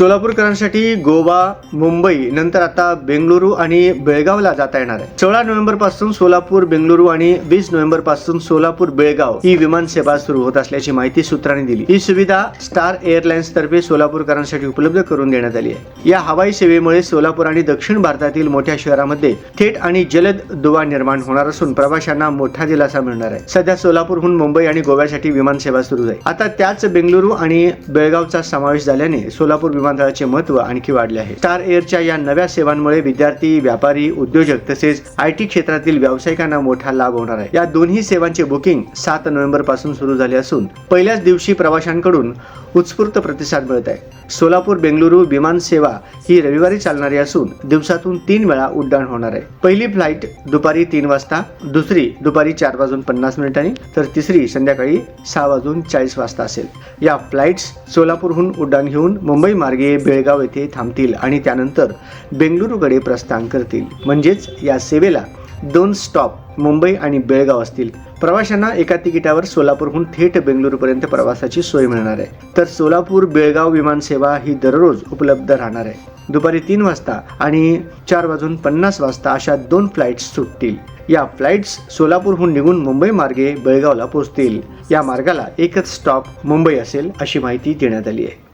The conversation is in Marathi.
सोलापूरकरांसाठी गोवा मुंबई नंतर आता बेंगळुरू आणि बेळगावला जाता येणार आहे. सोळा नोव्हेंबरपासून सोलापूर बेंगळुरू आणि वीस नोव्हेंबरपासून सोलापूर बेळगाव ही विमान सेवा सुरू होत असल्याची माहिती सूत्रांनी दिली. ही सुविधा स्टार एअरलाइन्स तर्फे सोलापूरकरांसाठी उपलब्ध करून देण्यात आली आहे. या हवाई सेवेमुळे सोलापूर आणि दक्षिण भारतातील मोठ्या शहरामध्ये थेट आणि जलद दुवा निर्माण होणार असून प्रवाशांना मोठा दिलासा मिळणार आहे. सध्या सोलापूरहून मुंबई आणि गोव्यासाठी विमान सेवा सुरू आहे. आता त्याच बेंगळुरू आणि बेळगावचा समावेश झाल्याने सोलापूर विमान विमानतळाचे महत्त्व आणखी वाढले आहे. स्टार एअरच्या या नव्या सेवांमुळे विद्यार्थी व्यापारी उद्योजक तसेच आय टी क्षेत्रातील व्यावसायिकांना मोठा लाभ होणार आहे. या दोन्ही सेवांचे बुकिंग सात नोव्हेंबरपासून सुरू झाले असून पहिल्याच दिवशी प्रवाशांकडून उत्स्फूर्त प्रतिसाद मिळत आहे. सोलापूर बेंगलुरू विमान सेवा ही रविवारी चालणारी असून दिवसातून तीन वेळा उड्डाण होणार आहे. पहिली फ्लाईट दुपारी तीन वाजता दुसरी दुपारी चार वाजून पन्नास मिनिटांनी तर तिसरी संध्याकाळी सहा वाजून चाळीस वाजता असेल. या फ्लाईट्स सोलापूरहून उड्डाण घेऊन मुंबई मार्गे बेळगाव येथे थांबतील आणि त्यानंतर बेंगळुरूकडे प्रस्थान करतील. म्हणजेच या सेवेला दोन स्टॉप मुंबई आणि बेळगाव असतील. प्रवाशांना एका तिकिटावर सोलापूरहून थेट बेंगळुरूपर्यंत प्रवासाची सोय मिळणार आहे. तर सोलापूर बेळगाव विमान सेवा ही दररोज उपलब्ध राहणार आहे. दुपारी तीन वाजता आणि चार वाजून पन्नास वाजता अशा दोन फ्लाईट्स सुटतील. या फ्लाईट्स सोलापूरहून निघून मुंबई मार्गे बेळगावला पोहोचतील. या मार्गाला एकच स्टॉप मुंबई असेल अशी माहिती देण्यात आली आहे.